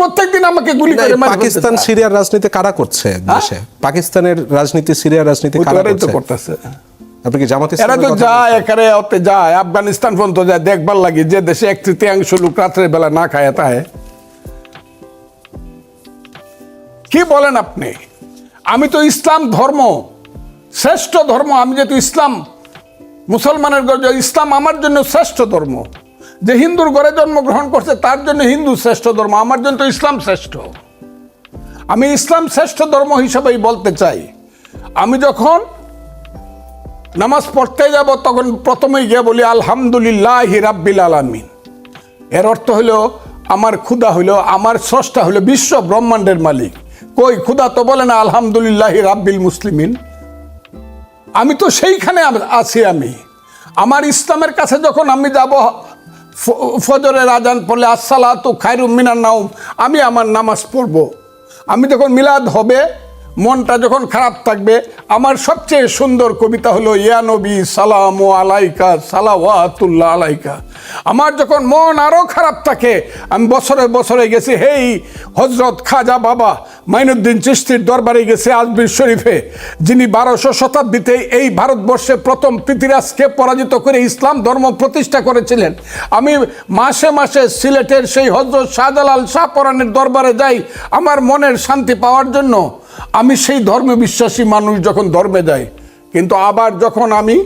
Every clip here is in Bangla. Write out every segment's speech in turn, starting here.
প্রত্যেকদিন আমাকে গুলি করে পাকিস্তান সিরিয়ার রাজনীতি কারা করছে দেশে? পাকিস্তানের রাজনীতি সিরিয়ার রাজনীতি কারা করছে? করতেছে। আপনি কি জামাতে এরা তো যায় এখানে ওতে যায়। আফগানিস্তান পর্যন্ত যায়। দেখবার লাগে যে দেশে এক তৃতীয়াংশ লোক রাত্রের বেলা না খায় তাই কি বলেন আপনি? আমি তো ইসলাম ধর্ম শ্রেষ্ঠ ধর্ম। আমি যেহেতু ইসলাম মুসলমানের ইসলাম আমার জন্য শ্রেষ্ঠ ধর্ম। যে হিন্দুর ঘরে জন্মগ্রহণ করছে, তার জন্য হিন্দু শ্রেষ্ঠ ধর্ম, আমার জন্য তো ইসলাম শ্রেষ্ঠ। আমি ইসলাম শ্রেষ্ঠ ধর্ম হিসাবেই বলতে চাই। আমি যখন নামাজ পড়তে যাব, তখন প্রথমেই গিয়ে বলি, আলহামদুলিল্লাহ রাব্বিল আলামিন। এর অর্থ হলো, আমার ক্ষুদা হইল আমার স্রষ্টা হলো বিশ্ব ব্রহ্মাণ্ডের মালিক। কই ক্ষুদা তো বলে না, আলহামদুলিল্লাহ রাব্বিল মুসলিমিন। আমি তো সেইখানে আছি আমি। আমার ইসলামের কাছে যখন আমি যাব ফজরের আজান পড়লে আসসালাতু খায়রুম মিনার নাউম আমি আমার নামাজ পড়ব। আমি যখন মিলাদ হবে মনটা যখন খারাপ থাকবে, আমার সবচেয়ে সুন্দর কবিতা হলো, ইয়া নবী, সালাম আলাইকা, সালাওয়াতুল্লাহ আলাইকা। আমার যখন মন আরও খারাপ থাকে, আমি বছরে বছরে গেছি, হেই হজরত খাজা বাবা, মাইনুদ্দিন চিস্তির দরবারে গেছে আজমির শরীফে, যিনি বারোশো শতাব্দীতে এই ভারতবর্ষে প্রথম পৃথিরাজকে পরাজিত করে ইসলাম ধর্ম প্রতিষ্ঠা করেছিলেন। আমি মাসে মাসে সিলেটের সেই হজরত শাহজালাল শাহপরানের দরবারে যাই, আমার মনের শান্তি পাওয়ার জন্য আমি সেই ধর্মে বিশ্বাসী মানুষ যখন ধর্মে যাই, কিন্তু আবার যখন আমি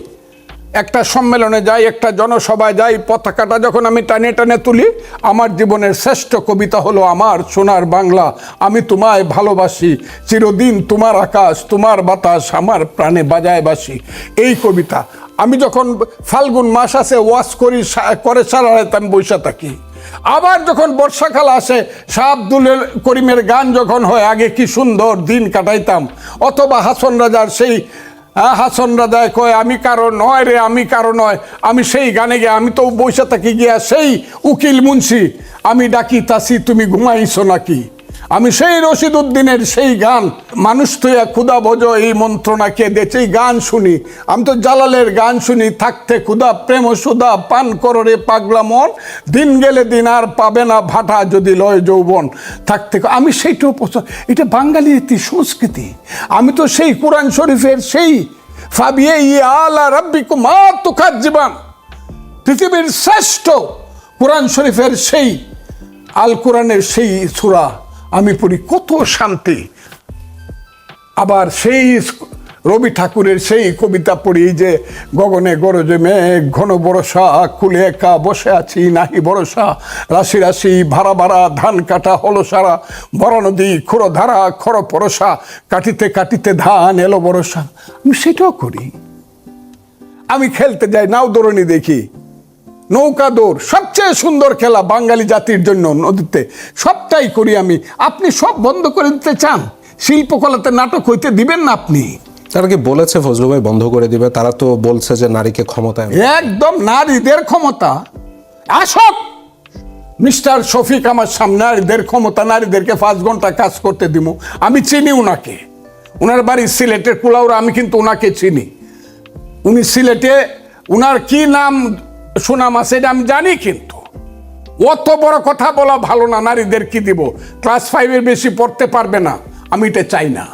একটা সম্মেলনে যাই, একটা জনসভায় যাই, পতাকাটা যখন আমি টানে টানে তুলি, আমার জীবনের শ্রেষ্ঠ কবিতা হলো আমার সোনার বাংলা। আমি তোমায় ভালোবাসি, চিরদিন তোমার আকাশ, তোমার বাতাস আমার প্রাণে বাজায় বাসি। এই কবিতা আমি যখন ফাল্গুন মাস আসে ওয়াশ করি করে সারা রাত আমি বৈশা থাকি। আবার যখন বর্ষাকাল আসে শাহ আব্দুল করিমের গান যখন হয়, আগে কি সুন্দর দিন কাটাইতাম। অথবা হাসন রাজার সেই হাসন রাজায় কয়, আমি কারও নয় রে, আমি কারও নয়, আমি সেই গানে গিয়ে, আমি তো বৈশা থাকি গিয়া সেই উকিল মুন্সি, আমি ডাকি তাসি তুমি ঘুমাইছো নাকি? আমি সেই রশিদ উদ্দিনের সেই গান, মানুষ তুইয়া ক্ষুদা বোঝো, এই মন্ত্রণাকে দেছে এই গান শুনি। আমি তো জালালের গান শুনি, থাকতে ক্ষুদা প্রেম সুদা পান করো রে পাগলা মন দিন গেলে দিন আর পাবে না ভাটা যদি লয় যৌবন থাকতে আমি সেইটাও পছন্দ এটা বাঙালি একটি সংস্কৃতি। আমি তো সেই কোরআন শরীফের সেই, ফাবিয়ে ইয়ে আলা রাব্বি কুমা তুখার জীবন পৃথিবীর শ্রেষ্ঠ কোরআন শরীফের সেই আল কোরআনের সেই সূরা। আমি পড়ি কত শান্তি। আবার সেই রবি ঠাকুরের সেই কবিতা পড়ি যে, গগনে গরজে মেঘ, ঘন বরসা কুলে একা বসে আছি, নাহি বরসা রাশি রাশি, ভাড়া ভাড়া, ধান কাটা হলো সারা বড় নদী, খোর ধারা, খর পরসা, কাটিতে কাটিতে ধান এলো বরসা আমি সেটাও করি। আমি খেলতে যাই, নাও দৌড়নি দেখি। নৌকা দৌড় সবচেয়ে সুন্দর খেলা বাঙালি জাতির জন্য নদীতে। সবটাই করি আমি। আপনি সব বন্ধ করে দিতে চান? শিল্পকলাতে নাটক হইতে দিবেন না আপনি। তারা কি বলেছে ফজলু ভাই বন্ধ করে দিবে? তারা তো বলছে যে নারীকে ক্ষমতায় একদম নারীদের ক্ষমতা। আসক! মিস্টার শফিক আমার সামনে নারীদের ক্ষমতা নারীদেরকে পাঁচ ঘণ্টা কাজ করতে দিব। আমি চিনি উনাকে। ওনার বাড়ি সিলেটের কুলাউরা আমি কিন্তু ওনাকে চিনি। উনি সিলেটে উনার কি নাম সুনাম আছে এটা আমি জানি কিন্তু। অত বড় কথা বলা ভালো না নারীদের কি দিব? ক্লাস ফাইভের বেশি পড়তে পারবে না আমি এটা চাই না।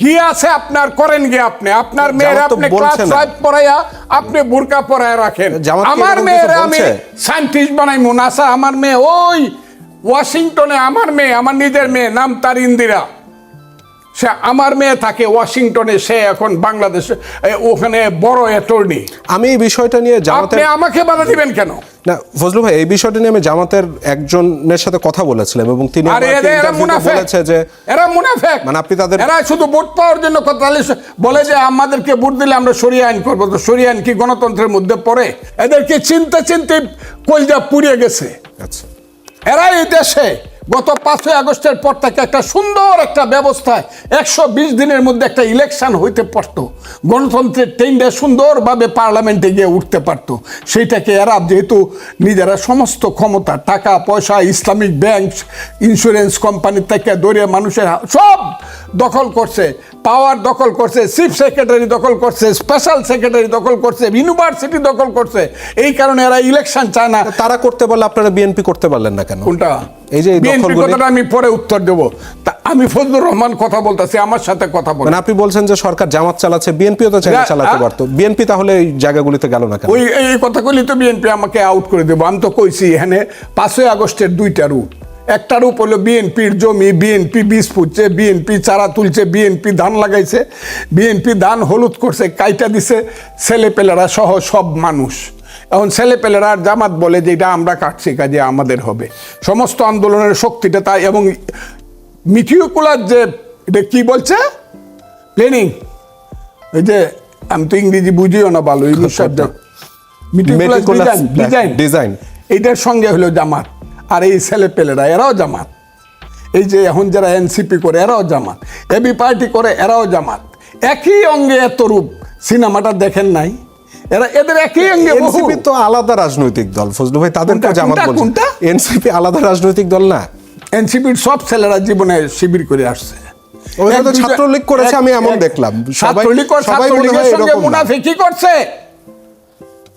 কি আছে আপনার করেন গিয়ে আপনি। আপনার মেয়ের আপনি ক্লাস ফাইভ পড়াইয়া আপনি বুরকা পড়ায় রাখেন। আমার মেয়ের আমি? সায়েন্টিস্ট বানাইমু নাসা আমার মেয়ে ওই ওয়াশিংটনে আমার মেয়ে আমার নিজের মেয়ে নাম তার ইন্দিরা। সে আমার মেয়ে থাকে ওয়াশিংটনে সে এখন বাংলাদেশে ওখানে বড় অ্যাটর্নি আমি এই বিষয়টা নিয়ে জামাতের আমাকে বাধা দিবেন কেন? না ফজলু ভাই এই বিষয়টা নিয়ে আমি জামাতের একজনের সাথে কথা বলেছিলাম এবং তিনি বলেছে যে এরা মুনাফেক। মানে আপনি তাদের- এরা শুধু ভোট পাওয়ার জন্য কথা বলে যে আমাদেরকে ভোট দিলে আমরা সরিয়ে আইন করব। তো সরিয়ে আইন কি গণতন্ত্রের মধ্যে পড়ে? এদেরকে চিনতে চিনতে কলজা পুড়িয়ে গেছে। আচ্ছা। এরা এই দেশে। গত পাঁচই আগস্টের পর থেকে একটা সুন্দর একটা ব্যবস্থায় একশো বিশ দিনের মধ্যে একটা ইলেকশন হইতে পারতো। গণতন্ত্রের টেন্ডে সুন্দরভাবে পার্লামেন্টে গিয়ে উঠতে পারতো। সেইটাকে এরা যেহেতু নিজেরা সমস্ত ক্ষমতা টাকা পয়সা ইসলামিক ব্যাংক ইন্স্যুরেন্স কোম্পানি থেকে দৌড়িয়ে মানুষের সব দখল করছে। পাওয়ার দখল করছে চিফ সেক্রেটারি দখল করছে স্পেশাল সেক্রেটারি দখল করছে ইউনিভার্সিটি দখল করছে। এই কারণে এরা ইলেকশন চায় না। তারা করতে পারলে আপনারা বিএনপি করতে পারলেন না কেন? কোনটা? এই যে বিএনপি কথাটা আমি পরে উত্তর দেব। তা আমি ফজলুর রহমান কথা বলতেছি আমার সাথে কথা বলে মানে আপনি বলছেন যে সরকার জামাত চালাচ্ছে বিএনপিও তো চাইলে চালাতে পারতো। বিএনপি তাহলে এই জায়গাগুলিতে গেল না কেন? ওই এই কথা কইলে তো বিএনপি আমাকে আউট করে দেবো। আমি তো কইছি এখানে পাঁচই আগস্টের দুইটা রূপ। একটা রূপ হলো বিএনপির জমি বিএনপি বীজ পুঁতছে বিএনপি চারা তুলছে বিএনপি ধান লাগাইছে। বিএনপি ধান হলুদ করছে কাইটা দিছে। ছেলেপেলেরা সহ সব মানুষ। এখন ছেলেপেলেরা আর জামাত বলে যে এটা আমরা কাটছি কাজে আমাদের হবে। সমস্ত আন্দোলনের শক্তিটা তাই এবং মিটিউকুলার যে এটা কি বলছে? প্লেনিং এই যে আমি তো ইংরেজি বুঝিও না ভালো ইংলিশ শব্দ Meticulous ডিজাইন ডিজাইন এইটার সঙ্গে হলো জামাত আর এই ছেলে পেলেরা এরাও জামাত। এই যে এখন যারা এনসিপি করে এরাও জামাত। এবি পার্টি করে এরাও জামাত। একই অঙ্গে এত রূপ সিনেমাটা দেখেন নাই? এরা এদের একই অঙ্গে এনসিপি তো আলাদা রাজনৈতিক দল ফজলু ভাই তাদের কাজ আমার কোনটা, এনসিপি আলাদা রাজনৈতিক দল না। এনসিপির সব ছেলেরা জীবনে শিবির করে আসছে। ওরা তো ছাত্রলীগ করেছে, আমি এমন দেখলাম। সবাই- সবাই মনে হয় মুনাফিকি করছে।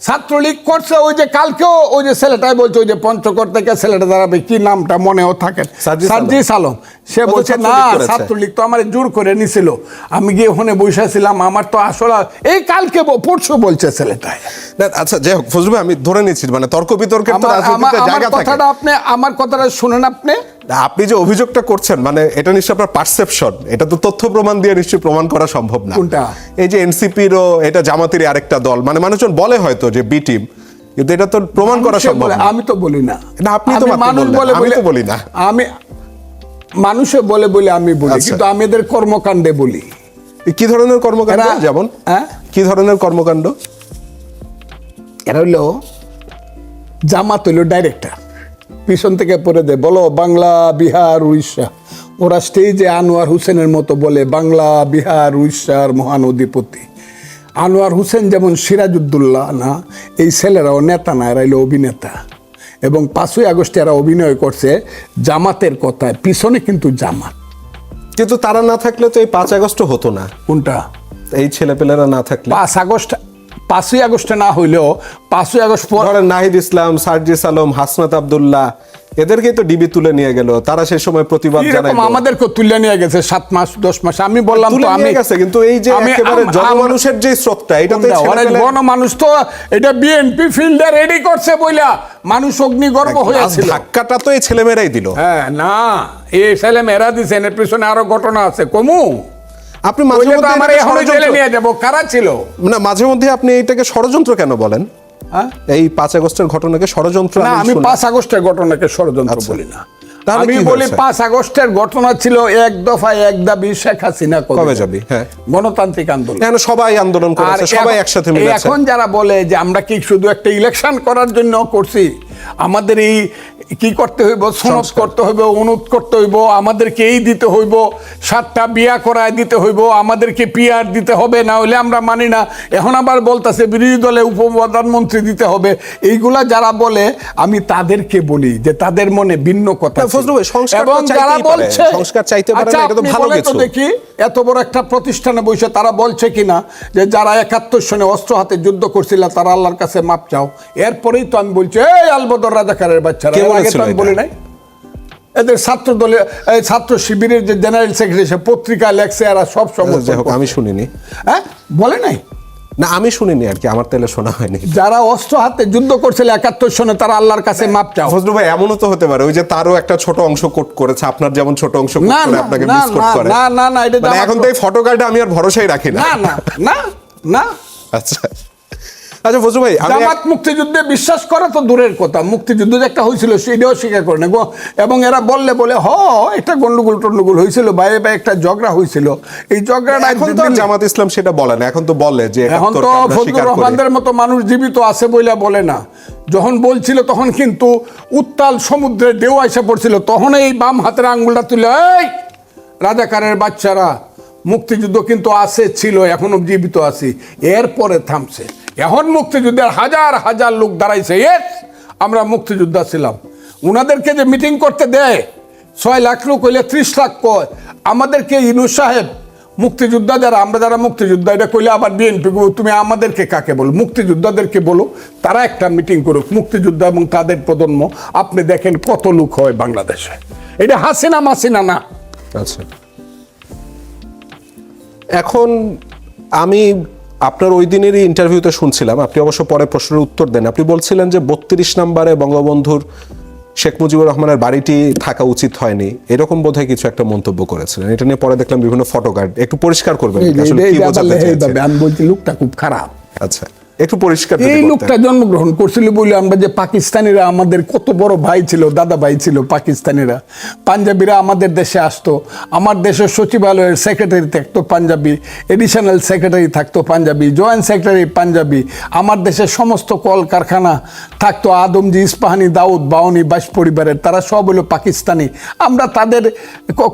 ছাত্রলীগ করছে ওই যে কালকেও ওই যে ছেলেটাই বলছে ওই যে পঞ্চকর থেকে ছেলেটা দাঁড়াবে কি নামটা মনেও থাকে সার্জিস আলম। সে বলছে না ছাত্রলীগ তো আমার জোর করে নিছিল। আমি গিয়ে ওখানে বসেছিলাম আমার তো আসলে এই কালকে পরশু বলছে ছেলেটাই। না, আচ্ছা যাই হোক ফজলু আমি ধরে নিচ্ছি মানে তর্ক বিতর্কের তো আমার কথাটা আপনি আমার কথাটা শুনেন আপনি। আপনি যে অভিযোগটা করছেন মানে এটা নিশ্চয়ই আপনার পারসেপশন এটা তো তথ্য প্রমাণ দিয়ে নিশ্চয়ই প্রমাণ করা সম্ভব না। কোনটা? এই যে এনসিপিরও এটা জামাতেরই আরেকটা দল। মানে মানুষজন বলে হয়তো যে বি টিম কিন্তু এটা তো প্রমাণ করা সম্ভব আমি তো বলি না। এটা আপনি তো আমি মানুষ বলে আমি তো বলি না। আমি মানুষে বলে বলে আমি বলি আচ্ছা। কিন্তু আমি এদের কর্মকাণ্ডে বলি। কি ধরনের কর্মকাণ্ড? যেমন? হ্যাঁ? কি ধরনের কর্মকাণ্ড? এরা হইল জামাত হইল ডাইরেক্টর পিছন থেকে পড়ে দেয় বলো বাংলা বিহার উড়িষ্যা। ওরা স্টেজে আনোয়ার হোসেনের মতো বলে বাংলা বিহার উড়িষ্যার মহান অধিপতি। আনোয়ার হোসেন যেমন সিরাজউদ্দৌল্লা না এই ছেলেরাও নেতা না এরা অভিনেতা। এবং পাঁচই আগস্টে এরা অভিনয় করছে জামাতের কথায় পিছনে কিন্তু জামাত। কিন্তু তারা না থাকলে তো এই পাঁচ আগস্ট হতো না। কোনটা? এই ছেলেপেলেরা না থাকলে। পাঁচ আগস্ট পাঁচই আগস্টে না হইলেও পাঁচই আগস্ট পর নাহিদ ইসলাম সার্জিস আলম হাসনাত আব্দুল্লাহ এদেরকেই তো ডিবি তুলে নিয়ে গেল। তারা সেই সময় প্রতিবাদ জানাইলো। আমাদেরকে তুলে নিয়ে গেছে সাত মাস দশ মাস। আমি বললাম তো আমি গেছে কিন্তু এই যে একেবারে জনমানুষের যে স্রোতটা এটা তো গণমানুষ তো এটা বিএনপি ফিল্ডে রেডি করছে বইলা। মানুষ অগ্নিগর্ভ লাশ হয়েছিল ধাক্কাটা তো এই ছেলেমেয়েরাই দিল। হ্যাঁ না এই ছেলে মেয়েরা দিছেন এর পিছনে আরও ঘটনা আছে। কমু। আপনি মাঝে মধ্যে আমার এই এখন জেলে নিয়ে যাব। কারা ছিল? না মাঝে মধ্যে আপনি এটাকে ষড়যন্ত্র কেন বলেন? হ্যাঁ? এই পাঁচ আগস্টের ঘটনাকে ষড়যন্ত্র আমি পাঁচ আগস্টের ঘটনাকে ষড়যন্ত্র আচ্ছা। বলি না। আমি বলি পাঁচ আগস্টের ঘটনা ছিল এক দফা এক দাবি শেখ হাসিনা কবে যাবি? হ্যাঁ। গণতান্ত্রিক আন্দোলন। এখানে সবাই আন্দোলন করেছে? সবাই একসাথে মিলেছে। এখন যারা বলে যে আমরা কি শুধু একটা ইলেকশন করার জন্য করছি আমাদের এই কি করতে হইব? সনদ করতে হইব অনুরোধ করতে হইব আমাদেরকে এই দিতে হইব সাতটা বিয়া করায় দিতে হইব আমাদেরকে পিআর দিতে হবে না হলে আমরা মানি না। এখন আবার বলতাছে বিরোধী দলে উপপ্রধানমন্ত্রী দিতে হবে। এইগুলা যারা বলে আমি তাদেরকে বলি যে তাদের মনে ভিন্ন কথা না, ছিল। ফজলু ভাই, সংস্কার এবং যারা বলছে সংস্কার চাইতে পারে আচ্ছা, এটা তো ভালো কিছু। দেখি এত বড় একটা প্রতিষ্ঠানে বসে তারা বলছে কিনা যে যারা একাত্তর সনে অস্ত্র হাতে যুদ্ধ করছিল তারা আল্লাহর কাছে মাপ চাও। এরপরেই তো আমি বলছি এই আলবদর রাজাকারের বাচ্চারা আগে তো আমি বলি নাই। এদের ছাত্র দলে এই ছাত্র শিবিরের যে জেনারেল সেক্রেটারি সে পত্রিকা লেখছে এরা সব সমর্থন আমি শুনিনি। হ্যাঁ বলে নাই? না আমি শুনিনি আর কি আমার তেলে শোনা হয়নি। যারা অস্ত্র হাতে যুদ্ধ করছিল একাত্তর সনে তারা আল্লাহর কাছে মাপ চাও। ফজলু ভাই এমনও তো হতে পারে ওই যে তারও একটা ছোট অংশ কোট করেছে আপনার যেমন ছোট অংশ কোট না, করে আপনাকে করে। না, না, না, এটা মানে এখন তো এই ফটো কার্ডে আমি আর ভরসাই রাখি না না না না। আচ্ছা। আচ্ছা ফজলু ভাই জামাত মুক্তিযুদ্ধে বিশ্বাস করা তো দূরের কথা। মুক্তিযুদ্ধ যে একটা হয়েছিল সেটাও স্বীকার করে না এবং এরা বললে বলে হ একটা গন্ডগোল টন্ডগোল হয়েছিল বাইরে একটা ঝগড়া হয়েছিল। এই ঝগড়াটা এখন তো জামাত ইসলাম সেটা বলে না এখন তো বলে যে এখন তো ফজলুর রহমানদের মতো মানুষ জীবিত আছে বইলা বলে না। যখন বলছিল তখন কিন্তু উত্তাল সমুদ্রে ঢেউ এসে পড়ছিল। তখন এই বাম হাতের আঙ্গুলটা তুলে এই রাজাকারের বাচ্চারা মুক্তিযুদ্ধ কিন্তু আছে ছিল এখনও জীবিত আছি। এরপরে থামছে। এখন মুক্তিযুদ্ধের হাজার হাজার লোক দাঁড়াইছে এস আমরা মুক্তিযোদ্ধা ছিলাম। উনাদেরকে যে মিটিং করতে দেয়, ছয় লাখ লোক হইলে ত্রিশ লাখ কয়। আমাদেরকে ইনু সাহেব মুক্তিযোদ্ধা যারা আমরা যারা মুক্তিযোদ্ধা, এটা কইলে আবার বিএনপি তুমি আমাদেরকে কাকে বলো? মুক্তিযোদ্ধাদেরকে বলো, তারা একটা মিটিং করুক, মুক্তিযোদ্ধা এবং তাদের প্রজন্ম। আপনি দেখেন কত লোক হয় বাংলাদেশে। এটা হাসিনা মাসিনা না। আচ্ছা। এখন আমি আপনার ওই দিনেরই ইন্টারভিউতে শুনছিলাম আপনি অবশ্য পরে প্রশ্নের উত্তর দেন। আপনি বলছিলেন যে বত্রিশ নম্বরে বঙ্গবন্ধুর শেখ মুজিবুর রহমানের বাড়িটি থাকা উচিত হয়নি। এরকম বোধহয় কিছু একটা মন্তব্য করেছিলেন। এটা নিয়ে পরে দেখলাম বিভিন্ন ফটো কার্ড একটু পরিষ্কার করবেন আসলে কি বোঝাতে। আমি বলছি লোকটা খুব খারাপ। আচ্ছা। একটু পরিষ্কার এই লোকটা জন্মগ্রহণ করছিল বলে আমরা যে পাকিস্তানিরা আমাদের কত বড় ভাই ছিল দাদা ভাই ছিল পাকিস্তানিরা। পাঞ্জাবিরা আমাদের দেশে আসতো আমার দেশের সচিবালয়ের সেক্রেটারি থাকতো পাঞ্জাবি এডিশনাল সেক্রেটারি থাকতো পাঞ্জাবি জয়েন্ট সেক্রেটারি পাঞ্জাবি আমার দেশের সমস্ত কল কারখানা থাকতো আদমজি ইস্পাহানি দাউদ বাউনি বাস পরিবারের তারা সব হলো পাকিস্তানি। আমরা তাদের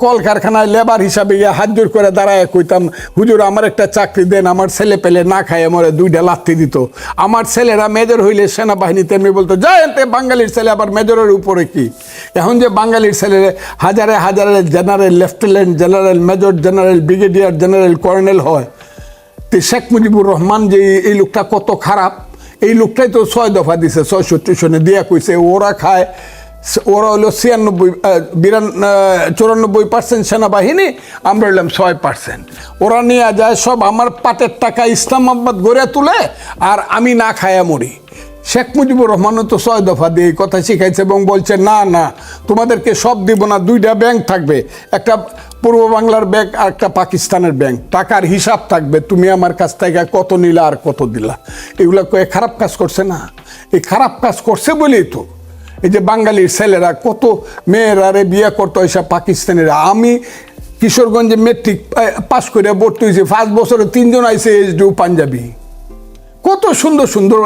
কল কারখানায় লেবার হিসাবে ইয়া হাত জোর করে দাঁড়ায় কইতাম হুজুর আমার একটা চাকরি দেন আমার ছেলে পেলে না খায় আমার দুইটা লাথি দিত। আমার ছেলেরা মেজর হইলে সেনাবাহিনী তেমনি বলতো জয়ন্তে বাঙালির ছেলে আবার মেজরের উপরে কি? এখন যে বাঙালির ছেলে, হাজারে হাজারে general lieutenant, general major, general brigadier, general colonel হয়। তো শেখ মুজিবুর রহমান যে এই- লোকটা কত খারাপ, এই লোকটাই তো ছয় দফা দিছে ছয় ছয়ষট্টি সনে দিয়া কইছে, ওরা খায়। ওরা হলো ছিয়ানব্বই বিরান চুরানব্বই পার্সেন্ট সেনাবাহিনী, আমরা হইলাম ছয় পার্সেন্ট ওরা নিয়ে যায় সব আমার পাটের টাকা ইসলামাবাদ গড়ে তুলে, আর আমি না খায়া মরি। শেখ মুজিবুর রহমানও তো ছয় দফা দিয়ে এই কথা শিখাইছে এবং বলছে, না না, তোমাদেরকে সব দিব না, দুইটা ব্যাংক থাকবে। একটা পূর্ব বাংলার ব্যাংক আর একটা পাকিস্তানের ব্যাংক। টাকার হিসাব থাকবে, তুমি আমার কাছ থেকে কত নিলা আর কত দিলা। এগুলো খারাপ কাজ করছে না। এই খারাপ কাজ করছে বলেই তো এই যে বাঙালির ছেলেরা কত মেয়েরা রে বিয়ে করতো এইসব পাকিস্তানিরা। আমি কিশোরগঞ্জে মেট্রিক পাস করে ভর্তি হয়েছি ফার্স্ট বছরে তিনজন আইসে এইচ ডিউ পাঞ্জাবি। কত সুন্দর সুন্দর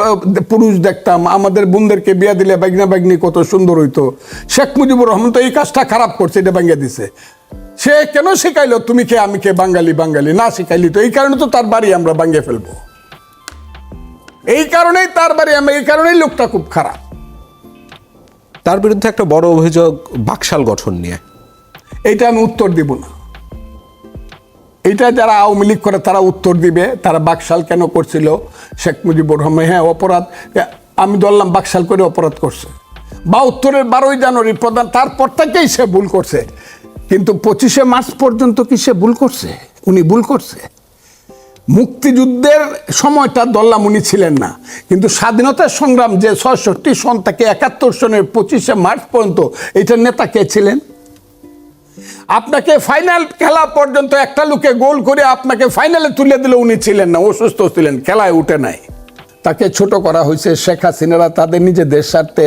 পুরুষ দেখতাম, আমাদের বোনদেরকে বিয়া দিলে বাগনা বাগনি কত সুন্দর হইতো। শেখ মুজিবুর রহমান তো এই কাজটা খারাপ করছে, এটা ভাঙ্গা দিছে। সে কেন শিখাইলো, তুমি কে, আমি কে, বাঙালি বাঙালি? না শিখাইলি তো, এই কারণে তো তার বাড়ি আমরা ভাঙ্গে ফেলব। এই কারণেই তার বাড়ি, আমরা এই কারণেই লোকটা খুব খারাপ। তার বিরুদ্ধে একটা বড় অভিযোগ বাকশাল গঠন নিয়ে। এইটা আমি উত্তর দিব না। এটা যারা আওয়ামী লীগ করে, তারা উত্তর দিবে, তারা বাকশাল কেন করছিল? শেখ মুজিবুর রহমান হ্যাঁ অপরাধ আমি ধরলাম বাকশাল করে অপরাধ করছে। বা উত্তরের বারোই জানুয়ারি প্রধান, তারপর থেকেই সে ভুল করছে। কিন্তু পঁচিশে মার্চ পর্যন্ত কি সে ভুল করছে? উনি ভুল করছে। মুক্তিযুদ্ধের সময়টা দল্লামুনি ছিলেন না। কিন্তু স্বাধীনতা সংগ্রাম যে ছয়ষট্টি সন থেকে একাত্তর সনের পঁচিশে মার্চ পর্যন্ত এটার নেতা কে ছিলেন? আপনাকে ফাইনাল খেলা পর্যন্ত একটা লোকে গোল করে আপনাকে ফাইনালে তুলে দিলে উনি ছিলেন না, অসুস্থ ছিলেন, খেলায় উঠে নাই। তাকে ছোট করা হয়েছে। শেখ হাসিনারা তাদের নিজেদের স্বার্থে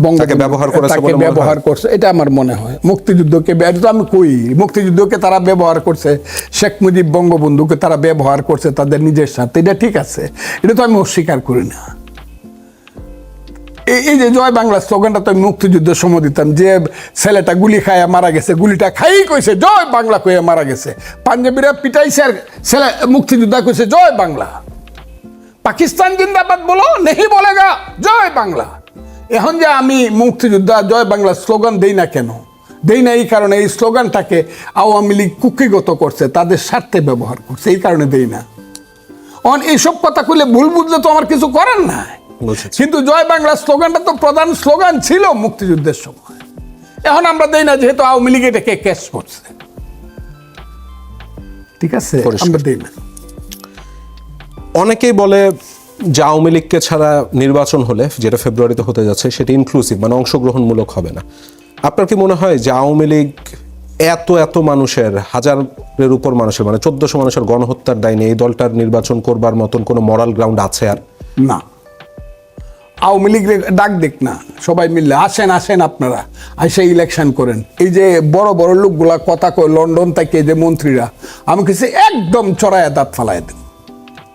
বঙ্গ তাকে ব্যবহার করেছে তাকে? ব্যবহার করছে। এটা আমার মনে হয়। মুক্তিযুদ্ধকে তো আমি কই? মুক্তিযুদ্ধকে তারা ব্যবহার করছে। শেখ মুজিব বঙ্গবন্ধুকে তারা ব্যবহার করছে তাদের নিজের সাথে এটা ঠিক আছে। এটা তো আমি অস্বীকার করি না। এই যে জয় বাংলা স্লোগানটা তো আমি মুক্তিযুদ্ধের সময় দিতাম। যে ছেলেটা গুলি খাইয়া মারা গেছে গুলিটা খাইই কইছে জয় বাংলা কইয়া মারা গেছে। পাঞ্জাবিরা পিটাইছে আর ছেলে মুক্তিযোদ্ধা কইছে জয় বাংলা। পাকিস্তান জিন্দাবাদ বলো নেহি বলেগা জয় বাংলা। এখন যে আমি মুক্তিযোদ্ধা জয় বাংলা স্লোগান দেই না কেন? দেই না এই কারণে এই স্লোগানটাকে আওয়ামী লীগ কুকিগত করছে তাদের স্বার্থে ব্যবহার করছে এই কারণে দেই না। অন এইসব কথা কইলে ভুল বুঝলে তো আমার কিছু করার নাই। কিন্তু জয় বাংলা স্লোগানটা তো প্রধান স্লোগান ছিল মুক্তিযুদ্ধের সময়। এখন আমরা দেই না যেহেতু আওয়ামী লীগ এটাকে ক্যাশ করছে। ঠিক আছে? আমরা দেই না। অনেকেই বলে যে আওয়ামী লীগকে ছাড়া নির্বাচন হলে, যেটা ফেব্রুয়ারিতে হতে যাচ্ছে, সেটা ইনক্লুসিভ মানে অংশগ্রহণমূলক হবে না। আপনার কি মনে হয় যে আওয়ামী লীগ এত এত মানুষের, হাজারের উপর মানুষের মানে চোদ্দশো মানুষের গণহত্যার দায় নেই এই দলটার নির্বাচন করবার মতন কোনো মরাল গ্রাউন্ড আছে আর? না। আওয়ামী লীগ ডাক দেখ না, সবাই মিললে আসেন আসেন আপনারা, আসে ইলেকশন করেন। এই যে বড় বড় লোকগুলা কথা কয়, লন্ডন থেকে যে মন্ত্রীরা আমি কিছু একদম চড়ায় দাঁত ফালাই দেব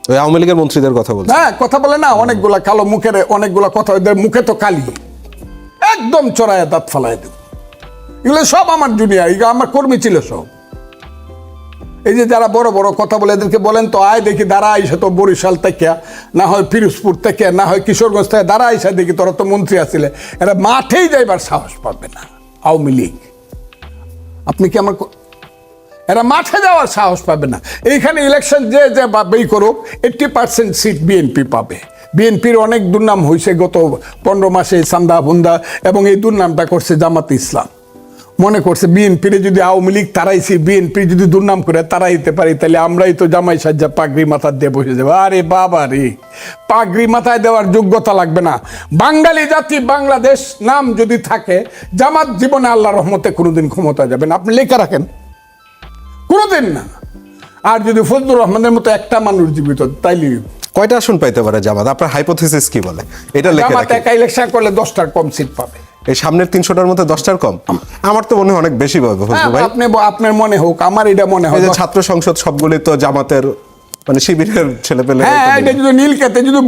আওয়ামী লীগের মন্ত্রীদের কথা বলছি। হ্যাঁ কথা বলে না, অনেকগুলা কালো মুখের, অনেকগুলা কথা, ওদের মুখে তো কালি। একদম চড়ায় দাঁত ফালাই দেব। এগুলো সব আমার জুনিয়র এগুলো আমার কর্মী ছিল সব। এই যে যারা বড় বড় কথা বলে, এদেরকে বলেন তো, আয় দেখি, দাঁড়া, আইসা তো বরিশাল থেকে, না হয় পিরোজপুর থেকে, না হয় কিশোরগঞ্জ থেকে, দাঁড়া, আইসা দেখি, তোরা তো মন্ত্রী আছিলে। এরা মাঠেই যাইবার সাহস পাবে না, আওয়ামী লীগ। আপনি কি আমার এরা মাঠে যাওয়ার সাহস পাবে না। এইখানে ইলেকশন যে যে বাবেই করুক এইট্টি পার্সেন্ট সিট বিএনপি পাবে। বিএনপির অনেক দুর্নাম হয়েছে গত পনেরো মাসে সান্দা বুন্দা এবং এই দুর্নামটা করছে জামাত ইসলাম। মনে করছে বিএনপির যদি আওয়ামী লীগ তারাইছি বিএনপি যদি দুর্নাম করে তারাইতে পারি, তাহলে আমরাই তো জামাই সাজ্জা পাগড়ি মাথা দিয়ে বসে যাব। আরে বাবা রে, পাগড়ি মাথায় দেওয়ার যোগ্যতা লাগবে না। বাঙালি জাতি, বাংলাদেশ নাম যদি থাকে, জামাত জীবনে আল্লাহ রহমতে কোনোদিন ক্ষমতা যাবেন আপনি লেখা রাখেন। কোনোদিন না। আর যদি ফজলুর রহমানের মতো একটা মানুষ জীবিত তাইলে কয়টা আসন পাইতে পারে জামাত? আপনার হাইপোথিসিস কি বলে? এটা লেখা রাখেন একা ইলেকশন করলে দশটার কম সিট পাবে। এই সামনের তিনশোটার মধ্যে দশটার কম? আমার তো মনে হয় অনেক বেশি পাবে হ্যাঁ, ভাই। আপনি আপনার মনে হোক আমার এটা মনে হয় যে ছাত্র সংসদ সবগুলি তো জামাতের মানে শিবিরের ছেলে পেলে হ্যাঁ এটা যদি যদি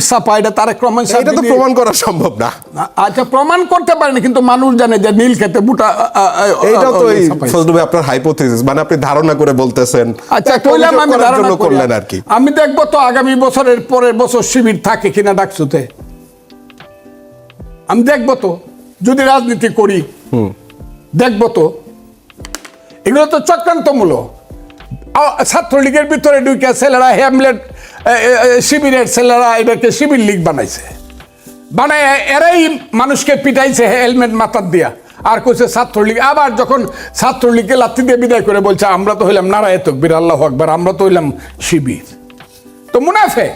ছাপা এটা তারেক রহমান এটা তো প্রমাণ করা সম্ভব না। আচ্ছা প্রমাণ করতে পারেনি কিন্তু মানুষ জানে যে নীল খেতে বুটা আ, আ, আ, এইটাও তো এই ছাপাইছে। ফজলু ভাই আপনার হাইপোথিসিস মানে আপনি ধারণা করে বলতেছেন। আচ্ছা কইলাম আমি ধারণা করলেন আর কি। আমি দেখব তো আগামী বছরের পরের বছর শিবির থাকে কিনা ডাকসুতে। আমি দেখব তো যদি রাজনীতি করি। দেখব তো। এগুলো তো চক্রান্তমূলক। ছাত্রলীগের ভিতরে ঢুকে ছেলেরা হ্যামলেট শিবিরের ছেলেরা এটাকে শিবির লীগ বানাইছে। বানায়, এরাই মানুষকে পিটাইছে হেলমেট মাথার দিয়া। আর কইছে ছাত্রলীগ, আবার যখন ছাত্রলীগকে লাথি দিয়ে বিদায় করে বলছে, আমরা তো হইলাম নারায় তকবির, আল্লাহ আকবার, আমরা তো হইলাম শিবির। তো মুনাফে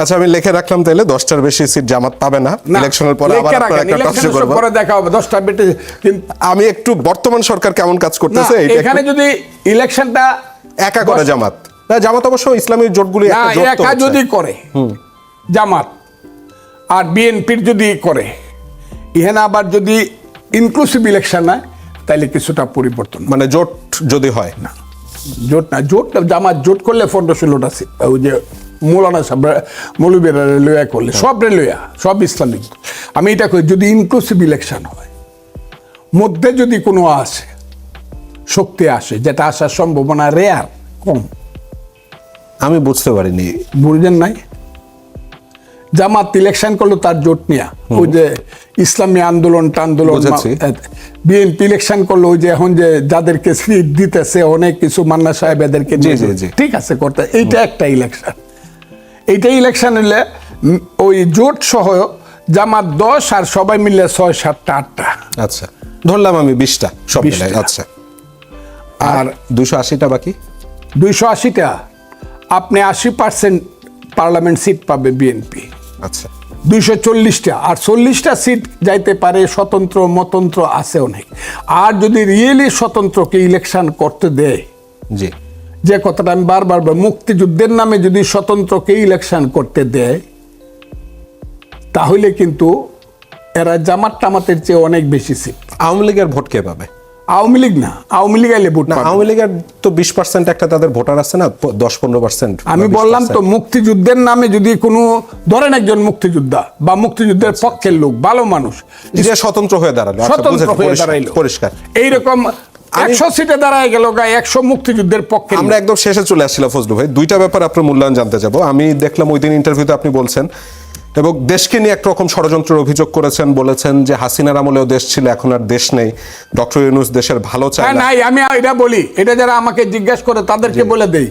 আচ্ছা আমি লিখে রাখলাম তাহলে দশটার বেশি সিট জামাত পাবে না। না, ইলেকশনের পরে আবার আপনার একটা টক ইলেকশনের করব। পরে দেখা হবে দশটা বেটে কিন্তু আমি একটু বর্তমান সরকার কেমন কাজ করতেছে এখানে যদি ইলেকশনটা একা করে জামাত। না জামাত অবশ্য ইসলামী জোটগুলি না একা যদি করে জামাত আর বিএনপির যদি করে ইহানে আবার যদি ইনক্লুসিভ ইলেকশন হয় তাহলে কিছুটা পরিবর্তন মানে জোট যদি হয়। না জোট না জোট জামাত জোট করলে পনেরো ষোলোটা সিট ওই যে মৌলানা সাহেব মৌলবীরা লইয়া করলে সব রে লইয়া সব ইসলামিক। আমি এটা করি যদি ইনক্লুসিভ ইলেকশন হয় মধ্যে যদি কোনো আসে শক্তি আসে যেটা আসার সম্ভাবনা রেয়ার কম। আমি বুঝতে পারিনি। বুঝলেন নাই? জামাত ইলেকশন করল তার জোট নিয়া। ওই যে ইসলামী আন্দোলন টান্দোলন বিএনপি ইলেকশন করল ওই যে এখন যে যাদেরকে সিট দিতেছে অনেক কিছু মান্না সাহেব এদেরকে। ঠিক আছে করতে এইটা একটা ইলেকশন এইটা ইলেকশন হলে ওই জোট সহ জামাত দশ আর সবাই মিলে ছয় সাতটা আটটা। আচ্ছা ধরলাম আমি বিশটা সব 20 আচ্ছা। আর দুশো আশিটা বাকি? দুইশো আশিটা। আপনি আশি পার্সেন্ট পার্লামেন্ট সিট পাবে বিএনপি। আচ্ছা। দুইশো চল্লিশটা। আর চল্লিশটা সিট যাইতে পারে স্বতন্ত্র মতন্ত্র আছে অনেক। আর যদি রিয়েলি স্বতন্ত্রকে ইলেকশন করতে দেয় জি। যে কথাটা আমি বারবার মুক্তিযুদ্ধের নামে যদি স্বতন্ত্রকে ইলেকশন করতে দেয় তাহলে কিন্তু এরা জামাত টামাতের চেয়ে অনেক বেশি সিট আওয়ামী লীগের ভোট কে পাবে? আওয়ামী লীগ না আওয়ামী লীগ আইলে ভোট না আওয়ামী লীগের তো বিশ পার্সেন্ট একটা তাদের ভোটার আছে না দশ পনেরো পার্সেন্ট আমি বললাম তো মুক্তিযুদ্ধের নামে যদি কোনো ধরেন একজন মুক্তিযোদ্ধা বা মুক্তিযুদ্ধের পক্ষের লোক ভালো মানুষ যে স্বতন্ত্র হয়ে দাঁড়াল আচ্ছা, স্বতন্ত্র হয়ে দাঁড়াইলো। পরিষ্কার। এইরকম একশো সিটে দাঁড়ায় গেল গা একশো মুক্তিযুদ্ধের পক্ষে আমরা একদম শেষে চলে আসছিলাম ফজলু ভাই। দুইটা ব্যাপার আপনার মূল্যায়ন জানতে যাব আমি দেখলাম ওই দিন ইন্টারভিউতে আপনি বলছেন এবং দেশকে নিয়ে একরকম ষড়যন্ত্রের অভিযোগ করেছেন বলেছেন যে হাসিনার আমলেও দেশ ছিল এখন আর দেশ নেই। ডক্টর ইউনুস দেশের ভালো চায় হ্যাঁ না। নাই আমি এটা বলি। এটা যারা আমাকে জিজ্ঞাসা করে তাদেরকে বলে দেই।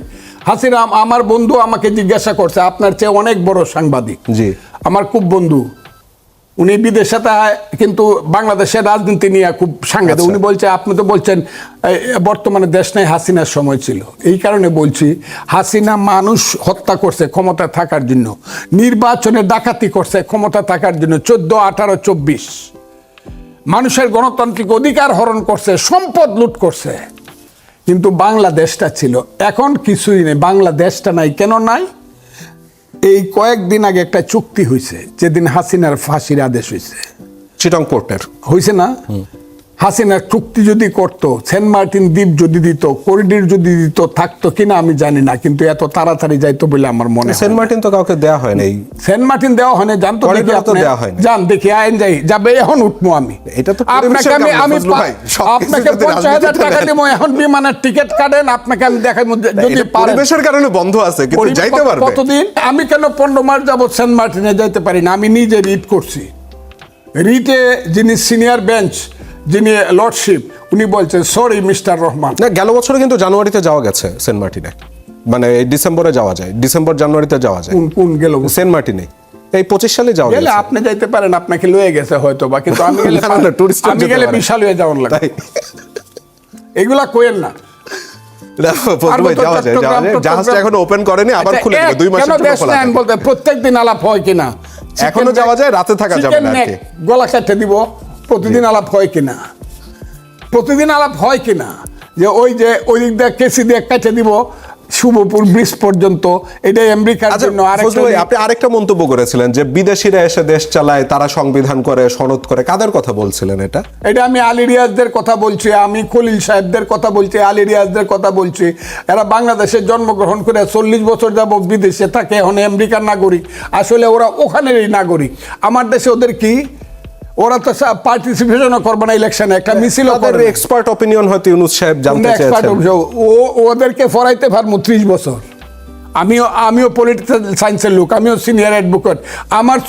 হাসিনা আম- আমার বন্ধু আমাকে জিজ্ঞাসা করছে আপনার চেয়ে অনেক বড় সাংবাদিক। জি। আমার খুব বন্ধু। উনি বিদেশে কিন্তু বাংলাদেশের রাজনীতি নিয়ে খুব সাংঘাতিক। আচ্ছা। উনি বলছে আপনি তো বলছেন বর্তমানে দেশ নেই হাসিনার সময় ছিল। এই কারণে বলছি হাসিনা মানুষ হত্যা করছে ক্ষমতা থাকার জন্য। নির্বাচনে ডাকাতি করছে ক্ষমতা থাকার জন্য চোদ্দ আঠারো চব্বিশ। মানুষের গণতান্ত্রিক অধিকার হরণ করছে সম্পদ লুট করছে। কিন্তু বাংলাদেশটা ছিল এখন কিছুই নেই। বাংলাদেশটা নাই কেন নাই? এই কয়েকদিন আগে একটা চুক্তি হয়েছে যেদিন হাসিনার ফাঁসির আদেশ হয়েছে চিটং কোর্টের। হয়েছে না? হাসিনার চুক্তি যদি করত সেন্ট মার্টিন দ্বীপ যদি দিত করিডোর যদি দিত থাকতো কিনা আমি জানি না কিন্তু এত তাড়াতাড়ি যাইতো বলে আমার মনে হয়। সেন্ট মার্টিন তো কাউকে দেয়া হয় নাই। সেন্ট মার্টিন দেওয়া হয় না জানতো দেখি আপনি দেওয়া। যান দেখি আইন যাই যাবে এখন উঠবো আমি। এটা তো আপনাকে আমি আমি আপনাকে কিছু যদি পঞ্চাশ হাজার রাজনীতিতে টাকা দেন। দেবো এখন বিমানের টিকিট কাটেন আপনাকে আমি দেখাই মধ্যে যদি পরিবেশের কারণে বন্ধ আছে কিন্তু যাইতে পারবে। কতদিন? আমি কেন পনেরো মাস যাব সেন্ট মার্টিনে যাইতে পারি না? আমি নিজে রিট করছি। রিটে যিনি সিনিয়র বেঞ্চ যিনি লর্ডশিপ উনি বলছেন সরি মিস্টার রহমান. না গেল বছরে কিন্তু জানুয়ারিতে যাওয়া গেছে সেন্ট মার্টিনে। মানে এই ডিসেম্বরে যাওয়া যায় ডিসেম্বর জানুয়ারিতে যাওয়া যায়। কোন কোন গেল সেন্ট মার্টিনে। এই পঁচিশ সালে যাওয়া গেলে আপনি যাইতে পারেন আপনাকে লয়ে গেছে হয়তো বা কিন্তু আমি গেলে না, আমি গেলে বিশাল হয়ে যাওয়ার লাগে। এগুলা কোয়েন না। আচ্ছা, খুলে দুই মাসের কেন জন্য দেশ খোলা নেন থাকে। বলতে প্রত্যেক দিন আলাপ হয় কিনা? এখনও যাওয়া যায়, রাতে থাকা যাবে না। গলা কাটতে দিব। প্রতিদিন আলাপ হয় কিনা? প্রতিদিন আলাপ হয় কিনা? যে ওই যে ওই দিক দিয়ে কেসি দিয়ে কেটে দিব শুভপুর ব্রিজ পর্যন্ত এটা আমেরিকার আচ্ছা জন্য আপনি আরেকটা মন্তব্য করেছিলেন যে বিদেশিরা এসে দেশ চালায় তারা সংবিধান করে সনদ করে কাদের কথা বলছিলেন এটা? এটা আমি আলী রিয়াজদের কথা বলছি আমি খলিল সাহেবদের কথা বলছি আলী রিয়াজদের কথা বলছি। এরা বাংলাদেশে জন্মগ্রহণ করে চল্লিশ বছর যাব বিদেশে থাকে এখন আমেরিকার নাগরিক। আসলে ওরা ওখানেরই নাগরিক। আমার দেশে ওদের কি? ওরা তো পার্টিসিপেশনও করবে না ইলেকশনে একটা মিছিল। এক্সপার্ট অপিনিয়ন হয়তো ইউনুস সাহেব জানতে চেয়েছেন। ও ওদেরকে ফরাইতে পারব ত্রিশ বছর। আমিও আমিও পলিটিক্যাল সায়েন্সের লোক আমিও সিনিয়র অ্যাডভোকেট আমার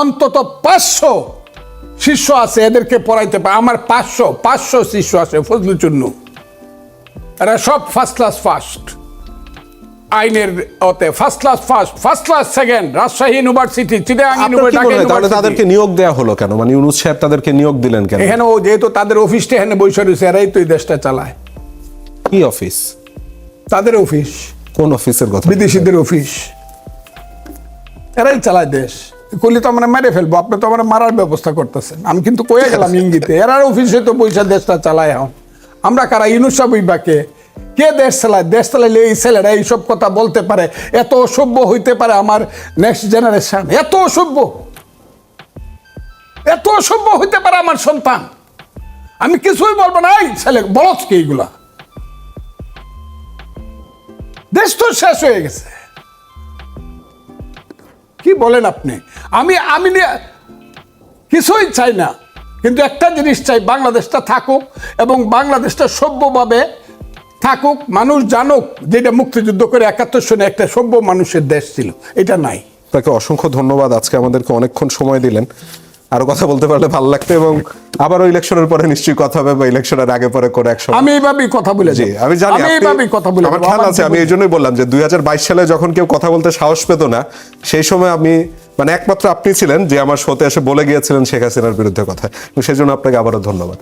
অন্তত পাঁচশো শিষ্য আছে এদেরকে পড়াইতে পারে আমার পাঁচশো পাঁচশো শিষ্য আছে ফজলুল চুন্নু এরা সব ফার্স্ট ক্লাস ফার্স্ট আইনের ওতে first class first first class second Rajshahi university Chittagong কি তাহলে তাদেরকে নিয়োগ দেওয়া হলো কেন? মানে ইউনুস সাহেব তাদেরকে নিয়োগ দিলেন কেন? এখানে ও যেহেতু তাদের অফিসটা এখানে বৈশা রয়েছে এরাই তো এই দেশটা চালায়। কি অফিস তাদের অফিস কোন অফিসের কথা বিদেশিদের অফিস এরাই চালায় দেশ। করলে তো আমরা মেরে ফেলব আপনি তো আমরা মারার ব্যবস্থা করতেছেন। আমি কিন্তু কয়ে গেলাম ইঙ্গিতে এরার অফিসে তো পয়সা দেশটা চালায় এখন। আমরা কারা? ইনুসা বইবাকে কে দেশ চালায়? দেশ চালাইলে এই ছেলেরা এইসব কথা বলতে পারে। এত অসভ্য হইতে পারে আমার নেক্সট জেনারেশন এত অসভ্য। এত অসভ্য হইতে পারে আমার সন্তান। আমি কিছুই বলব না। এই ছেলে বলছ কি এইগুলা দেশ তো শেষ হয়ে গেছে। কি বলেন আপনি? আমি আমি কিছুই চাই না। কিন্তু একটা জিনিস চাই, বাংলাদেশটা থাকুক এবং বাংলাদেশটা সভ্যভাবে থাকুক মানুষ জানুক যেটা মুক্তিযুদ্ধ করে একাত্তর সনে একটা সভ্য মানুষের দেশ ছিল। এটা নাই। আপনাকে অসংখ্য ধন্যবাদ আজকে আমাদেরকে অনেকক্ষণ সময় দিলেন। আরও কথা বলতে পারলে ভালো লাগতো এবং আবারও ইলেকশনের পরে নিশ্চয়ই কথা হবে বা ইলেকশনের আগে পরে করে একসময়। আমি এইভাবেই কথা বলে জি আমি জানি আমি এইভাবেই কথা বলে আমার খেয়াল আছে আমি এই জন্যই বললাম যে দুই হাজার বাইশ সালে যখন কেউ কথা বলতে সাহস পেত না সেই সময় আমি মানে একমাত্র আপনি ছিলেন যে আমার শোতে এসে বলে গিয়েছিলেন শেখ হাসিনার বিরুদ্ধে কথা। সেই জন্য আপনাকে আবারও ধন্যবাদ।